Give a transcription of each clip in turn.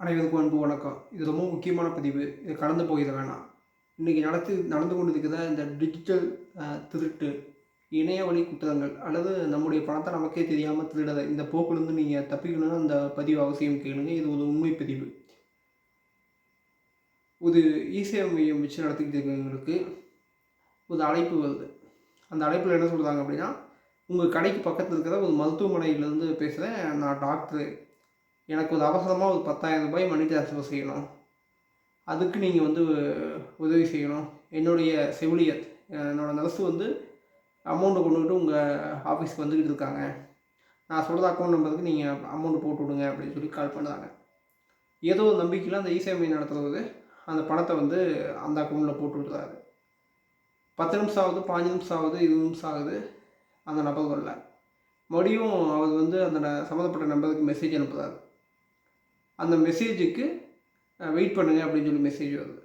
அனைவருக்கும் அன்பு வணக்கம். இது ரொம்ப முக்கியமான பதிவு. இது கடந்து போயிட வேணாம். இன்றைக்கி நடத்து நடந்து கொண்டிருக்கிற இந்த டிஜிட்டல் திருட்டு இணைய வழி குற்றங்கள் அல்லது நம்முடைய பணத்தை நமக்கே தெரியாமல் திருடத இந்த போக்குலேருந்து நீங்கள் தப்பிக்கணும்னு அந்த பதிவு அவசியம் கேளுங்க. இது ஒரு உண்மை பதிவு. ஒரு இசேவை மையம் வச்சு நடத்திக்கிட்டு இருக்கவங்களுக்கு ஒரு அழைப்பு வருது. அந்த அழைப்பில் என்ன சொல்கிறாங்க அப்படின்னா உங்கள் கடைக்கு பக்கத்தில் இருக்கிற ஒரு மருத்துவமனையிலேருந்து பேசுகிறேன் நான் டாக்டரு. எனக்கு ஒரு அவசரமாக ஒரு பத்தாயிரம் ரூபாய் மணி ட்ரான்ஸ்ஃபர் செய்யணும். அதுக்கு நீங்கள் வந்து உதவி செய்யணும். என்னுடைய செவிலியர் என்னோடய நர்ஸு வந்து அமௌண்ட்டை கொண்டுகிட்டு உங்கள் ஆஃபீஸ்க்கு வந்துக்கிட்டு இருக்காங்க. நான் சொல்கிற அக்கௌண்ட் நம்பருக்கு நீங்கள் அமௌண்ட் போட்டு விடுங்க அப்படின்னு சொல்லி கால் பண்ணுறாங்க ஏதோ ஒரு நம்பிக்கையில் அந்த இசேவை நடத்துறது அந்த பணத்தை வந்து அந்த அக்கௌண்ட்டில் போட்டு விடுறாரு. பத்து நிமிஷம் ஆகுது பாஞ்சு நிமிஷம் ஆகுது இருபது நிமிஷம் ஆகுது அந்த நபர் வரல. மறுபடியும் அவர் வந்து அந்த சம்மந்தப்பட்ட நம்பருக்கு மெசேஜ் அனுப்புகிறாரு அந்த மெசேஜுக்கு வெயிட் பண்ணுங்க அப்படின்னு சொல்லி மெசேஜ் வருது.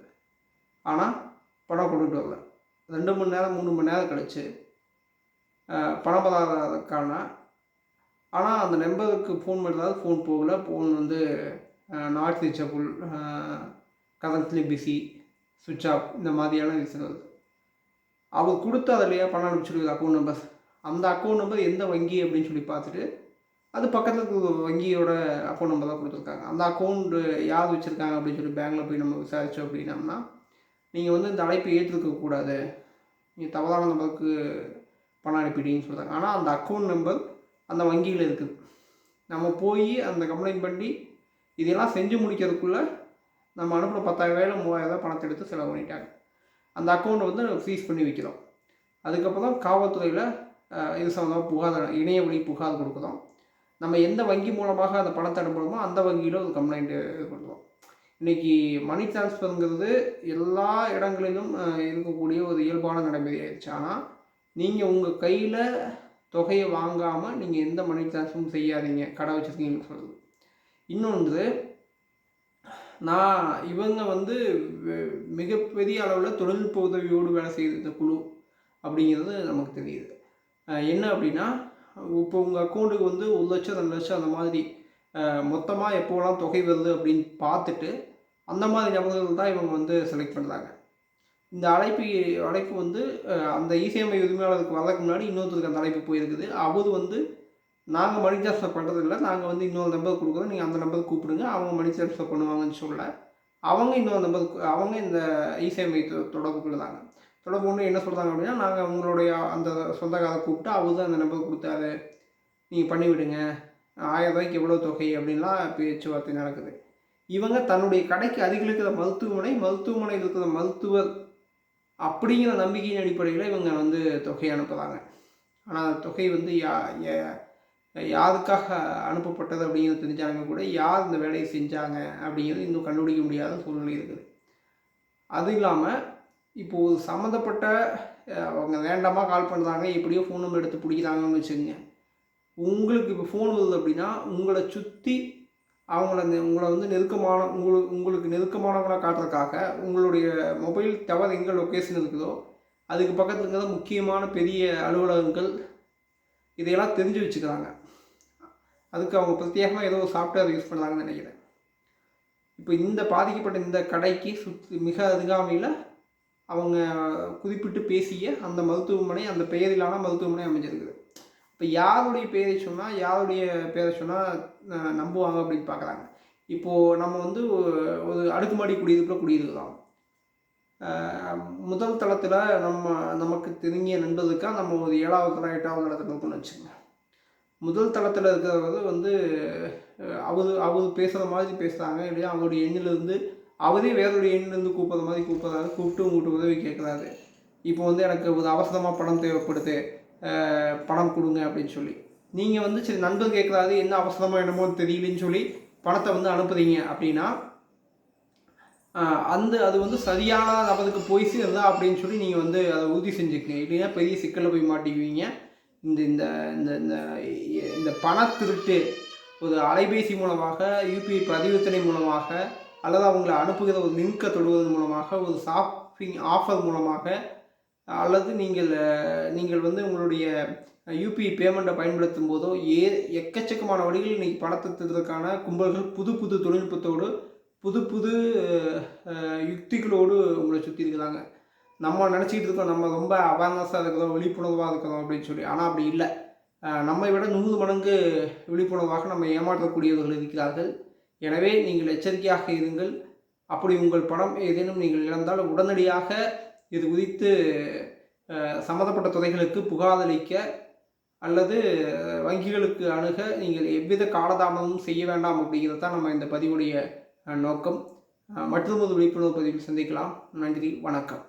ஆனால் பணம் கொண்டுட்டு வரல. ரெண்டு மணி நேரம் மூணு மணி நேரம் கழிச்சு பணம் வராததுக்கான ஆனால் அந்த நம்பருக்கு ஃபோன் பண்ணுறது ஃபோன் போகல. ஃபோன் வந்து நாட் ரீச்சபிள் கரண்ட்லி பிஸி சுவிட்ச் ஆஃப் இந்த மாதிரியான ரீசன் வருது. அவர் கொடுத்த அதிலையே பணம் அனுப்பிச்சிருக்குது அக்கௌண்ட் நம்பர் அந்த அக்கௌண்ட் நம்பர் எந்த வங்கி அப்படின்னு சொல்லி பார்த்துட்டு அது பக்கத்தில் இருக்கிற ஒரு வங்கியோட அக்கௌண்ட் நம்பர் தான் கொடுத்துருக்காங்க. அந்த அக்கௌண்ட்டு யார் வச்சுருக்காங்க அப்படின்னு சொல்லி பேங்கில் போய் நம்ம விசாரித்தோம் அப்படின்னம்னா நீங்கள் வந்து இந்த அழைப்பை ஏற்றுக்கக்கூடாது நீங்கள் தவறான நம்பருக்கு பணம் அனுப்பிட்டீங்கன்னு சொல்கிறாங்க ஆனால் அந்த அக்கௌண்ட் நம்பர் அந்த வங்கியில் இருக்குது நம்ம போய் அந்த கம்ப்ளைண்ட் பண்ணி இதெல்லாம் செஞ்சு முடிக்கிறதுக்குள்ளே நம்ம அனுப்புகிற பத்தாயிரம் வேலை மூவாயிரம் பணத்தை எடுத்து செலவு பண்ணிட்டாங்க. அந்த அக்கௌண்ட்டை வந்து ஃப்ரீஸ் பண்ணி வைக்கிறோம். அதுக்கப்புறம் காவல்துறையில் இது சம்மந்தமாக புகார் இணையவழி புகார் கொடுக்குறோம். நம்ம எந்த வங்கி மூலமாக அந்த பணத்தை அனுப்புகிறோமோ அந்த வங்கியில் ஒரு கம்ப்ளைண்ட் இது பண்ணுறோம் இன்றைக்கி மணி டிரான்ஸ்ஃபருங்கிறது எல்லா இடங்களிலும் இருக்கக்கூடிய ஒரு இயல்பான நடைமுறை ஆயிடுச்சு. ஆனால் நீங்கள் உங்கள் கையில் தொகையை வாங்காமல் நீங்கள் எந்த மணி டிரான்ஸ்ஃபரும் செய்யாதீங்க. கடை வச்சுருக்கீங்கன்னு சொல்லுது இன்னொன்று நான் இவங்க வந்து மிகப்பெரிய அளவில் தொழில்நுட்ப உதவியோடு வேலை செய்கிற இந்த குழு அப்படிங்கிறது நமக்கு தெரியுது. என்ன அப்படின்னா இப்போ உங்கள் அக்கௌண்ட்டுக்கு வந்து ஒரு லட்சம் ரெண்டு லட்சம் அந்த மாதிரி மொத்தமாக எப்போலாம் தொகை வருது அப்படின்னு பார்த்துட்டு அந்த மாதிரி நபர்கள் தான் இவங்க வந்து செலக்ட் பண்ணுறாங்க இந்த அழைப்பு அழைப்பு வந்து அந்த இசையமை உரிமையாளருக்கு வரதுக்கு முன்னாடி இன்னொருத்தருக்கு அந்த அழைப்பு போயிருக்குது. அவர் வந்து நாங்கள் மணி ட்ரான்ஸ்ஃபர் பண்ணுறதில்ல நாங்கள் வந்து இன்னொரு நம்பர் கொடுக்குறோம் நீங்கள் அந்த நம்பருக்கு கூப்பிடுங்க அவங்க மணி ட்ரான்ஸ்ஃபர் பண்ணுவாங்கன்னு சொல்ல அவங்க இன்னொரு நம்பர் அவங்க இந்த இசையமை தொடர்பு கொள்ளுறாங்க தொடர்பு கொண்டு என்ன சொல்கிறாங்க அப்படின்னா நாங்கள் உங்களுடைய அந்த சொந்தக்காரை கூப்பிட்டு அவர் தான் அந்த நம்பர் கொடுத்தாரு. நீங்கள் பண்ணிவிடுங்க ஆயிரம் ரூபாய்க்கு எவ்வளோ தொகை அப்படின்லாம் பேச்சுவார்த்தை நடக்குது. இவங்க தன்னுடைய கடைக்கு அருகில் இருக்கிற மருத்துவமனை மருத்துவமனையில் இருக்கிற மருத்துவர் அப்படிங்கிற நம்பிக்கையின் அடிப்படையில் இவங்க வந்து தொகை அனுப்புகிறாங்க ஆனால் அந்த தொகை வந்து யா யா- யாருக்காக அனுப்பப்பட்டது அப்படிங்கிறது தெரிஞ்சாங்க கூட யார் இந்த வேலையை செஞ்சாங்க அப்படிங்கிறது இன்னும் கண்டுபிடிக்க முடியாத சூழ்நிலை இருக்குது. அது இல்லாமல் இப்போது ஒரு சம்மந்தப்பட்ட அவங்க வேண்டாமா கால் பண்ணுறாங்க எப்படியோ ஃபோன் நம்பர் எடுத்து பிடிக்கிறாங்கன்னு வச்சுக்கோங்க. உங்களுக்கு இப்போ ஃபோன் வருது அப்படின்னா உங்களை சுற்றி அவங்கள உங்களை வந்து நெருக்கமான உங்களுக்கு உங்களுக்கு நெருக்கமானவங்களாக காட்டுறதுக்காக உங்களுடைய மொபைல் டவர் எங்கே லொக்கேஷன் இருக்குதோ அதுக்கு பக்கத்தில் இருக்கிற முக்கியமான பெரிய அலுவலகங்கள் இதையெல்லாம் தெரிஞ்சு வச்சுக்கிறாங்க. அதுக்கு அவங்க பிரத்யேகமாக ஏதோ ஒரு சாஃப்ட்வேர் யூஸ் பண்ணுறாங்கன்னு நினைக்கிறேன். இப்போ இந்த பாதிக்கப்பட்ட இந்த கடைக்கு சுற்றி மிக அருகாமையில் அவங்க குறிப்பிட்டு பேசிய அந்த மருத்துவமனை அந்த பெயரிலான மருத்துவமனை அமைஞ்சிருக்குது. இப்போ யாருடைய பேரை சொன்னால் யாருடைய பேரை சொன்னால் நம்புவாங்க அப்படின்னு பார்க்குறாங்க இப்போது நம்ம வந்து ஒரு- அடுக்குமாடி குடியிருப்பில் குடியிருக்கலாம் முதல் தளத்தில் நம்ம நமக்கு தெரிஞ்ச நண்பதுக்காக நம்ம ஒரு ஏழாவது தளம் எட்டாவது தளத்தில் இருக்கோம்னு வச்சுக்கோங்க. முதல் தளத்தில் இருக்கிறவர் வந்து அவர் அவர் பேசுகிற மாதிரி பேசுகிறாங்க இல்லையா? அவருடைய எண்ணிலிருந்து அவரே வேறொரு எண்ணிலிருந்து கூப்பிட்ற மாதிரி கூப்பிட்றாரு. கூப்பிட்டு உங்கள்கிட்ட உதவி கேட்குறாரு. இப்போ வந்து எனக்கு ஒரு அவசரமாக பணம் தேவைப்படுது. பணம் கொடுங்க அப்படின்னு சொல்லி. நீங்கள் வந்து சரி நண்பர் கேட்குறாரு என்ன அவசரமாக என்னமோ தெரியலன்னு சொல்லி பணத்தை வந்து அனுப்புறீங்க அப்படின்னா அந்த அது வந்து சரியான நபருக்கு போய் சேருதா அப்படின்னு சொல்லி நீங்கள் வந்து அதை உறுதி செஞ்சுக்கங்க. இல்லைன்னா பெரிய சிக்கலில் போய் மாட்டிக்குவீங்க. இந்த இந்த இந்த இந்த இந்த பண திருட்டு ஒரு அலைபேசி மூலமாக யூபிஐ பரிவர்த்தனை மூலமாக அல்லது அவங்களை அனுப்புகிற ஒரு லிங்கை தொடுவதன் மூலமாக ஒரு ஷாப்பிங் ஆஃபர் மூலமாக அல்லது நீங்கள் நீங்கள் வந்து உங்களுடைய யூபிஐ பேமெண்ட்டை பயன்படுத்தும் போதோ ஏ எக்கச்சக்கமான வழிகளில் இன்றைக்கி பணத்தை திருடுறதுக்கான கும்பல்கள் புது புது தொழில்நுட்பத்தோடு புது புது யுக்திகளோடு உங்களை சுற்றி இருக்கிறாங்க. நம்ம நினச்சிக்கிட்டு இருக்கோம் நம்ம ரொம்ப அவேர்னஸாக இருக்கிறோம் விழிப்புணர்வாக இருக்கிறோம் அப்படின்னு சொல்லி. ஆனால் அப்படி இல்லை. நம்மை விட நூறு மடங்கு விழிப்புணர்வாக நம்ம ஏமாற்றக்கூடியவர்கள் இருக்கிறார்கள். எனவே நீங்கள் எச்சரிக்கையாக இருங்கள். அப்படி உங்கள் பணம் ஏதேனும் நீங்கள் இழந்தால் உடனடியாக இது குறித்து சம்மந்தப்பட்ட துறைகளுக்கு புகாரளிக்க அல்லது வங்கிகளுக்கு அணுக நீங்கள் எவ்வித காலதாமதமும் செய்ய வேண்டாம் அப்படிங்கிறது தான் நம்ம இந்த பதிவுடைய நோக்கம். மற்றொரு விழிப்புணர்வு பதிவில் சந்திக்கலாம். நன்றி வணக்கம்.